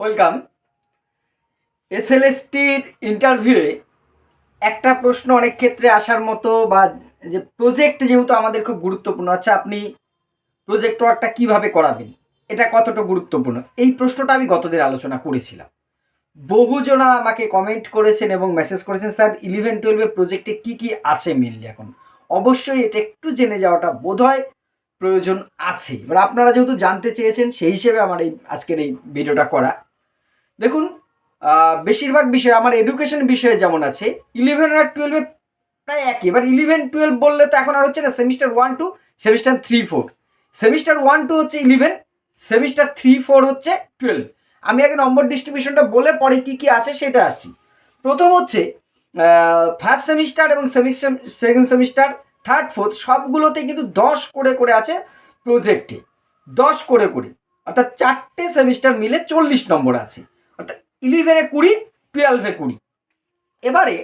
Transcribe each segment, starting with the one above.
Welcome. এসএলএসটির ইন্টারভিউয়ে একটা প্রশ্ন অনেক ক্ষেত্রে আসার মতো বা যে প্রজেক্ট যেহেতু আমাদের খুব গুরুত্বপূর্ণ আচ্ছা আপনি প্রজেক্ট ওয়ার্কটা কীভাবে করাবেন? এটা কতটা গুরুত্বপূর্ণ? এই প্রশ্নটা আমি গতদিন আলোচনা করেছিলাম। বহুজনা আমাকে কমেন্ট করেছেন এবং মেসেজ করেছেন, স্যার ইলেভেন টুয়েলভে প্রজেক্টে কী কী আছে মেনলি এখন? অবশ্যই এটা একটু জেনে যাওয়াটা বোধহয় প্রয়োজন আছে। এবার আপনারা যেহেতু জানতে চেয়েছেন, সেই হিসেবে আমার এই আজকের এই ভিডিওটা করা। দেখুন বেশিরভাগ বিষয় আমার এডুকেশন বিষয়ে যেমন আছে ইলেভেন আর টুয়েলভে প্রায় একই। এবার ইলেভেন টুয়েলভ বললে তো এখন আর হচ্ছে না semester one two semester three four semester one two হচ্ছে ইলেভেন সেমিস্টার থ্রি ফোর হচ্ছে টুয়েলভ আমি আগে নম্বর ডিস্ট্রিবিউশনটা বলে পরে কি কি আছে সেটা আসছি। প্রথম হচ্ছে ফার্স্ট সেমিস্টার এবং semester second semester third fourth সবগুলোতে কিন্তু দশ করে করে আছে প্রজেক্টে দশ করে করে। অর্থাৎ চারটে সেমিস্টার মিলে চল্লিশ নম্বর আছে। অর্থাৎ ইলেভেনে কুড়ি টুয়েলভে কুড়ি। এবারে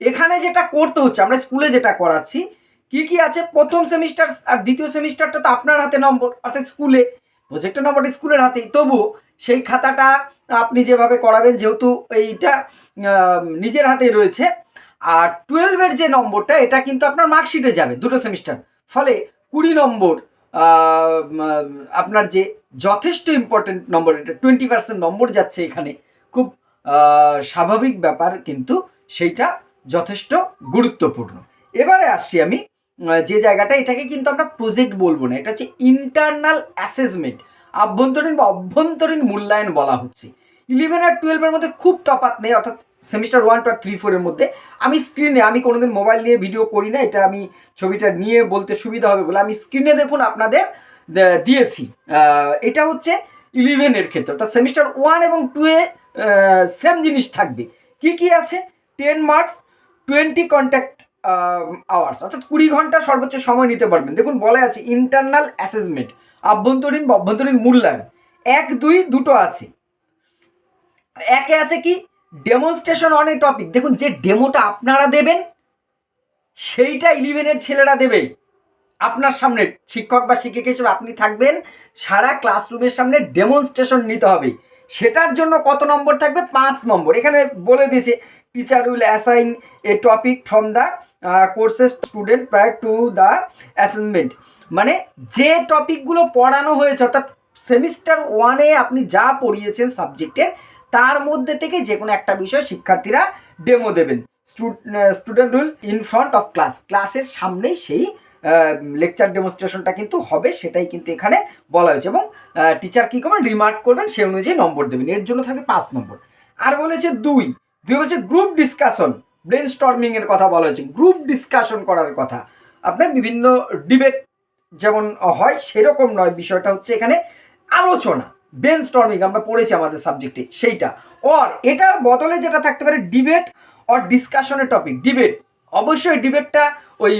এখানে যেটা করতে হচ্ছে, আমরা স্কুলে যেটা করাচ্ছি, কি কি আছে? প্রথম সেমিস্টার আর দ্বিতীয় সেমিস্টারটা তো আপনার হাতে নম্বর, অর্থাৎ স্কুলে। প্রজেক্টের নম্বরটা স্কুলের হাতেই। তবুও সেই খাতাটা আপনি যেভাবে করাবেন, যেহেতু এইটা নিজের হাতেই রয়েছে, আর টুয়েলভের যে নম্বরটা, এটা কিন্তু আপনার মার্কশিটে যাবে দুটো সেমিস্টার ফলে কুড়ি নম্বর আপনার যে যথেষ্ট ইম্পর্টেন্ট নম্বর এটা টোয়েন্টি পার্সেন্ট নম্বর যাচ্ছে এখানে। খুব স্বাভাবিক ব্যাপার, কিন্তু সেইটা যথেষ্ট গুরুত্বপূর্ণ। এবারে আসছি আমি যে জায়গাটা, এটাকে কিন্তু আমরা প্রজেক্ট বলব না, এটা হচ্ছে ইন্টারনাল অ্যাসেসমেন্ট আভ্যন্তরীণ বা অভ্যন্তরীণ মূল্যায়ন বলা হচ্ছে। ইলেভেন আর টুয়েলভের মধ্যে খুব তফাৎ নেই, অর্থাৎ সেমিস্টার ওয়ান টু আর থ্রি ফোরের মধ্যে। আমি স্ক্রিনে আমি কোনোদিন মোবাইল নিয়ে ভিডিও করি না, এটা আমি ছবিটা নিয়ে বলতে সুবিধা হবে বলে আমি স্ক্রিনে দেখুন আপনাদের দিয়েছি। এটা হচ্ছে ইলেভেনের ক্ষেত্রে, অর্থাৎ সেমিস্টার ওয়ান এবং টুয়ে সেম জিনিস থাকবে। কি কি আছে? Ten marks twenty contact hours অর্থাৎ কুড়ি ঘণ্টা সর্বোচ্চ সময় নিতে পারবেন। দেখুন বলা আছে ইন্টারনাল অ্যাসেসমেন্ট আভ্যন্তরীণ বা অভ্যন্তরীণ মূল্যায়ন। এক, দুই, দুটো আছে। একে আছে কি? ডেমনস্ট্রেশন অন এ টপিক দেখুন, যে ডেমোটা আপনারা দেবেন, সেইটা ইলেভেনের ছেলেরা দেবে। আপনার সামনে শিক্ষক বা শিক্ষিকা হিসেবে আপনি থাকবেন, সারা ক্লাসরুমের সামনে ডেমনস্ট্রেশন নিতে হবে। সেটার জন্য কত নম্বর থাকবে? পাঁচ নম্বর। এখানে বলে দিয়েছে teacher will assign a topic from the courses student prior to the assignment মানে যে টপিকগুলো পড়ানো হয়েছে, অর্থাৎ সেমিস্টার ওয়ানে আপনি যা পড়িয়েছেন সাবজেক্টের তার মধ্যে থেকে যে কোনো একটা বিষয় শিক্ষার্থীরা ডেমো দেবেন। Student will in front of class ক্লাসের সামনেই সেই লেকচার ডেমনস্ট্রেশনটা কিন্তু হবে, সেটাই কিন্তু এখানে বলা হয়েছে। এবং টিচার কী করবেন? রিমার্ক করবেন, সেই অনুযায়ী নম্বর দেবেন। এর জন্য থাকবে পাঁচ নম্বর। আর বলেছে দুই। দুই বলেছে গ্রুপ ডিসকাশন ব্রেন স্টর্মিং এর কথা বলা হয়েছে। গ্রুপ ডিসকাশন করার কথা। আপনার বিভিন্ন ডিবেট যেমন হয়, সেরকম নয়। বিষয়টা হচ্ছে এখানে আলোচনা ব্রেন স্টর্মিং আমরা পড়েছি আমাদের সাবজেক্টে সেইটা। অর এটার বদলে যেটা থাকতে পারে ডিবেট অর ডিসকাশনের টপিক ডিবেট অবশ্যই ডিবেটটা ওই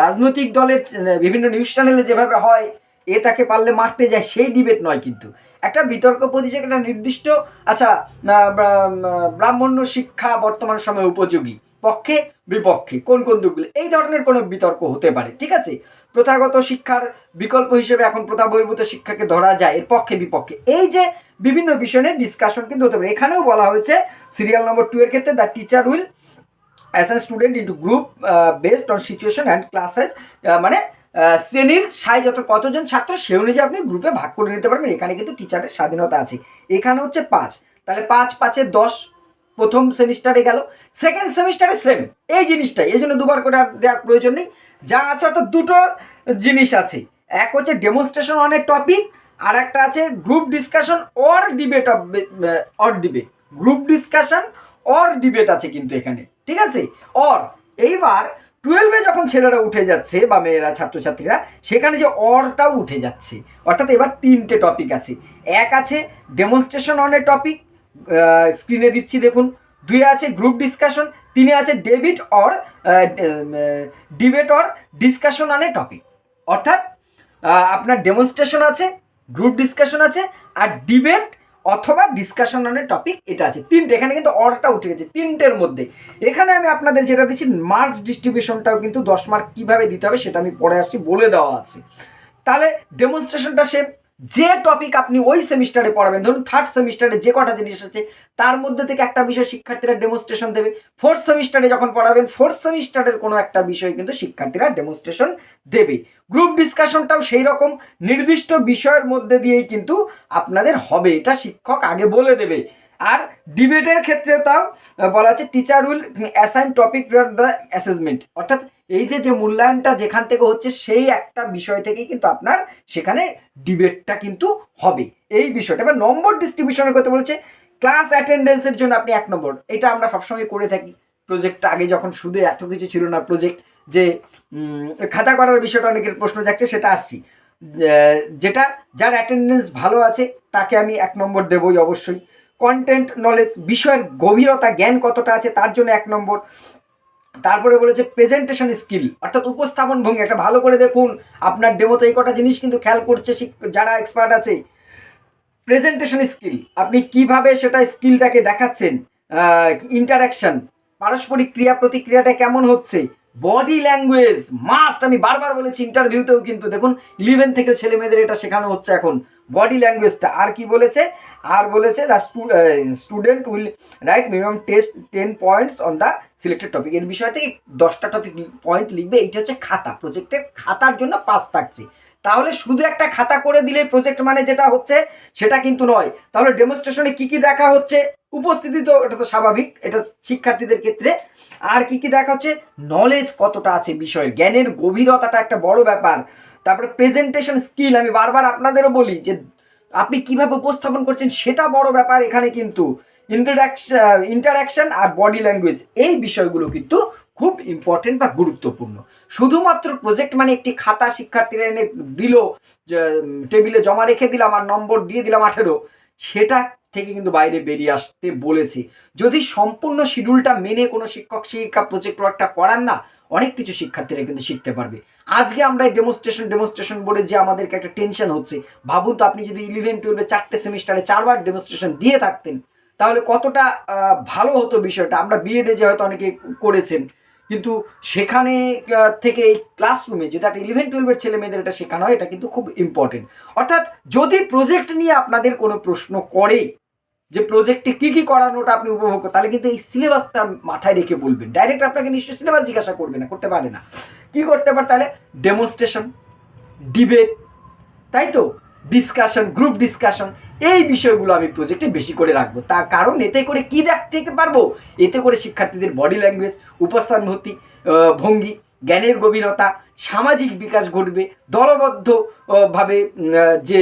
রাজনৈতিক দলের বিভিন্ন নিউজ চ্যানেলে যেভাবে হয়, এ তাকে পারলে মারতে যায়, সেই ডিবেট নয় কিন্তু। একটা বিতর্ক প্রতিযোগিতা নির্দিষ্ট আচ্ছা ব্রাহ্মণ্য শিক্ষা বর্তমান সময়ে উপযোগী? পক্ষে, বিপক্ষে? কোন কোন দিকগুলো এই ধরনের কোনো বিতর্ক হতে পারে, ঠিক আছে? প্রথাগত শিক্ষার বিকল্প হিসেবে এখন প্রথা বহির্ভূত শিক্ষাকে ধরা যায়, এর পক্ষে, বিপক্ষে। এই যে বিভিন্ন বিষয় নিয়ে ডিসকাশন কিন্তু হতে পারে। এখানেও বলা হয়েছে সিরিয়াল নম্বর টু এর ক্ষেত্রে the teacher will as a student into group based on situation and class size মানে শ্রেণির সাইজ অত কতজন ছাত্র, সে অনুযায়ী আপনি গ্রুপে ভাগ করে নিতে পারবেন। এখানে কিন্তু টিচারের স্বাধীনতা আছে। এখানে হচ্ছে পাঁচ। তাহলে পাঁচ, পাঁচে দশ প্রথম সেমিস্টারে গেল। সেকেন্ড সেমিস্টারে সেম এই জিনিসটাই। এই জন্য দুবার করে দেওয়ার প্রয়োজন নেই। যা আছে অর্থাৎ দুটো জিনিস আছে। এক হচ্ছে ডেমনস্ট্রেশন অনেক টপিক আর একটা আছে group discussion or debate or debate group discussion or debate আছে কিন্তু এখানে। ঠিক আছে? অর এইবার টুয়েলভে যখন ছেলেরা উঠে যাচ্ছে বা মেয়েরা, ছাত্রছাত্রীরা, সেখানে যে অরটাও উঠে যাচ্ছে। অর্থাৎ এবার তিনটে টপিক আছে। এক আছে ডেমনস্ট্রেশন অন এ টপিক স্ক্রিনে দিচ্ছি দেখুন। দুই আছে গ্রুপ ডিসকাশন তিনে আছে debate or debate or discussion on a topic অর্থাৎ আপনার ডেমনস্ট্রেশন আছে গ্রুপ ডিসকাশন আছে, আর ডিবেট অথবা ডিসকাশন অনের টপিক এটা আছে। তিনটে, এখানে কিন্তু অর্ডারটা উঠে গেছে, তিনটের মধ্যে। এখানে আমি আপনাদের যেটা দিচ্ছি মার্কস ডিস্ট্রিবিউশনটাও কিন্তু দশ মার্ক কীভাবে দিতে হবে সেটা আমি পরে আসছি, বলে দেওয়া আছে। তাহলে ডেমনস্ট্রেশনটা সেম যে টপিক আপনি ওই সেমিস্টারে পড়াবেন, ধরুন থার্ড সেমিস্টারে যে কটা জিনিস আছে, তার মধ্যে থেকে একটা বিষয় শিক্ষার্থীরা ডেমোস্ট্রেশন দেবে। ফোর্থ সেমিস্টারে যখন পড়াবেন ফোর্থ সেমিস্টারের কোনো একটা বিষয় কিন্তু শিক্ষার্থীরা ডেমোস্ট্রেশন দেবে। গ্রুপ ডিসকাশনটাও সেই রকম। নির্দিষ্ট বিষয়ের মধ্যে দিয়েই কিন্তু আপনাদের হবে। এটা শিক্ষক আগে বলে দেবে। আর ডিবেটের ক্ষেত্রে তাও বলা আছে teacher will assign topic the assessment অর্থাৎ এই যে যে মূল্যায়নটা যেখান থেকে হচ্ছে, সেই একটা বিষয় থেকেই কিন্তু আপনার সেখানে ডিবেটটা কিন্তু হবে। এই বিষয়টা, এবার নম্বর ডিস্ট্রিবিউশনের কথা বলছে ক্লাস অ্যাটেন্ডেন্সের জন্য আপনি এক নম্বর। এটা আমরা সবসময় করে থাকি। প্রজেক্টটা আগে যখন শুধু এত কিছু ছিল না প্রজেক্ট যে খাতা করার বিষয়টা অনেকের প্রশ্ন যাচ্ছে সেটা আসছি। যেটা, যার অ্যাটেন্ডেন্স ভালো আছে, তাকে আমি এক নম্বর দেবই অবশ্যই। কন্টেন্ট নলেজ বিষয়ের গভীরতা, জ্ঞান কতটা আছে তার জন্য এক নম্বর। তারপরে বলেছে প্রেজেন্টেশন স্কিল অর্থাৎ উপস্থাপন ভঙ্গি। একটা ভালো করে দেখুন, আপনার ডেমোতে এই কটা জিনিস কিন্তু খেয়াল করছে যারা এক্সপার্ট আছে। প্রেজেন্টেশন স্কিল আপনি কীভাবে সেটা স্কিলটাকে দেখাচ্ছেন? ইন্টারাকশন পারস্পরিক ক্রিয়া প্রতিক্রিয়াটা কেমন হচ্ছে? বডি ল্যাঙ্গুয়েজ মাস্ট আমি বারবার বলেছি ইন্টারভিউতেও কিন্তু দেখুন ইলেভেন থেকে ছেলে মেয়েদের এটা শেখানো হচ্ছে এখন। বডি ল্যাঙ্গুয়েজটা আর কি বলেছে? আর বলেছে the student will write minimum test ten points on the selected topic এর বিষয় থেকে দশটা টপিক পয়েন্ট লিখবে, এইটা হচ্ছে খাতা। প্রজেক্টের খাতার জন্য পাস থাকছে। তাহলে শুধু একটা খাতা করে দিলে প্রজেক্ট মানে যেটা হচ্ছে, সেটা কিন্তু নয়। তাহলে ডেমনস্ট্রেশনে কি কি দেখা হচ্ছে? উপস্থিতি তো, এটা তো স্বাভাবিক, এটা শিক্ষার্থীদের ক্ষেত্রে। আর কি কি দেখা হচ্ছে? নলেজ কতটা আছে বিষয়ের? জ্ঞানের গভীরতাটা একটা বড় ব্যাপার। তারপরে প্রেজেন্টেশন স্কিল আমি বারবার আপনাদেরও বলি যে আপনি কীভাবে উপস্থাপন করছেন সেটা বড় ব্যাপার এখানে কিন্তু। ইন্টারাকশন ইন্টারাকশন আর বডি ল্যাঙ্গুয়েজ এই বিষয়গুলো কিন্তু খুব ইম্পর্টেন্ট বা গুরুত্বপূর্ণ। শুধুমাত্র প্রজেক্ট মানে একটি খাতা শিক্ষার্থীরা এনে দিল টেবিলে জমা রেখে দিলাম আর নম্বর দিয়ে দিলাম আঠেরো, সেটা থেকে কিন্তু বাইরে বেরিয়ে আসতে বলেছি। যদি সম্পূর্ণ শিডিউলটা মেনে কোনো শিক্ষক, শিক্ষিকা প্রজেক্ট ওয়ার্কটা করান না, অনেক কিছু শিক্ষার্থীরা কিন্তু শিখতে পারবে। আজকে আমরা ডেমনস্ট্রেশন ডেমনস্ট্রেশন বলে যে আমাদেরকে একটা টেনশন হচ্ছে, ভাবুন তো আপনি যদি ইলেভেন টুয়েলভে চারটে সেমিস্টারে চারবার ডেমনস্ট্রেশন দিয়ে থাকতেন, তাহলে কতটা ভালো হতো বিষয়টা? আমরা বিএডে যে হয়তো অনেকে করেছেন, কিন্তু সেখানে থেকে এই ক্লাসরুমে যদি একটা ইলেভেন টুয়েলভের ছেলে মেয়েদের এটা শেখানো হয়, এটা কিন্তু খুব ইম্পর্টেন্ট অর্থাৎ যদি প্রজেক্ট নিয়ে আপনাদের কোনো প্রশ্ন করে যে প্রজেক্টে কী কী করানোটা আপনি উপভোগ তাহলে কিন্তু এই সিলেবাসটা মাথায় রেখে বলবেন। ডাইরেক্ট আপনাকে নিশ্চয়ই সিলেবাস জিজ্ঞাসা করবে না করতে পারে না। কি করতে পারে তাহলে? ডেমনস্ট্রেশন ডিবেট তাই তো? ডিসকাশন গ্রুপ ডিসকাশন এই বিষয়গুলো আমি প্রজেক্টে বেশি করে রাখব। তার কারণ এতে করে কি দেখতে পারব? এতে করে শিক্ষার্থীদের বডি ল্যাঙ্গুয়েজ উপস্থান ভর্তি ভঙ্গি জ্ঞানের গভীরতা সামাজিক বিকাশ ঘটবে দলবদ্ধ আহ, ভাবে উম, আহ, যে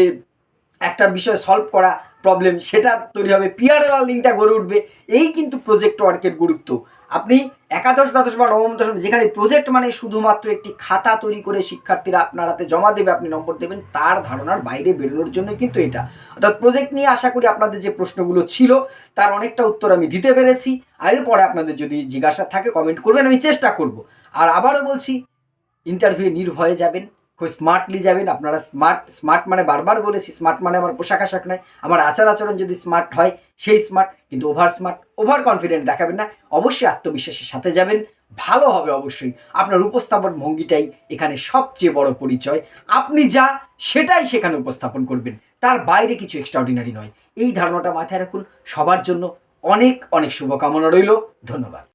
একটা বিষয় সলভ করা প্রবলেম সেটা তৈরি হবে। পিয়ার লার্নিংটা গড়ে উঠবে। এই কিন্তু প্রজেক্ট ওয়ার্কের গুরুত্ব। আপনি একাদশ, দ্বাদশ বা নবম, দশম, যেখানে প্রজেক্ট মানে শুধুমাত্র একটি খাতা তৈরি করে শিক্ষার্থীরা আপনার হাতে জমা দেবে, আপনি নম্বর দেবেন, তার ধারণার বাইরে বেরোনোর জন্য কিন্তু এটা। অর্থাৎ প্রজেক্ট নিয়ে আশা করি আপনাদের যে প্রশ্নগুলো ছিল, তার অনেকটা উত্তর আমি দিতে পেরেছি। আর এরপরে আপনাদের যদি জিজ্ঞাসা থাকে কমেন্ট করবেন, আমি চেষ্টা করব। আর আবারও বলছি ইন্টারভিউ নির্ভয়ে যাবেন। খুব স্মার্টলি যাবেন। আপনারা স্মার্ট স্মার্ট মানে বারবার বলেছি স্মার্ট মানে আমার পোশাক আশাক নয় আমার আচার আচরণ যদি স্মার্ট হয়, সেই স্মার্ট কিন্তু ওভার স্মার্ট ওভার কনফিডেন্ট দেখাবেন না। অবশ্যই আত্মবিশ্বাসের সাথে যাবেন। ভালো হবে অবশ্যই। আপনার উপস্থাপন ভঙ্গিটাই এখানে সবচেয়ে বড় পরিচয়। আপনি যা, সেটাই সেখানে উপস্থাপন করবেন। তার বাইরে কিছু এক্সট্রাঅর্ডিনারি নয়। এই ধারণাটা মাথায় রাখুন। সবার জন্য অনেক অনেক শুভকামনা রইল। ধন্যবাদ।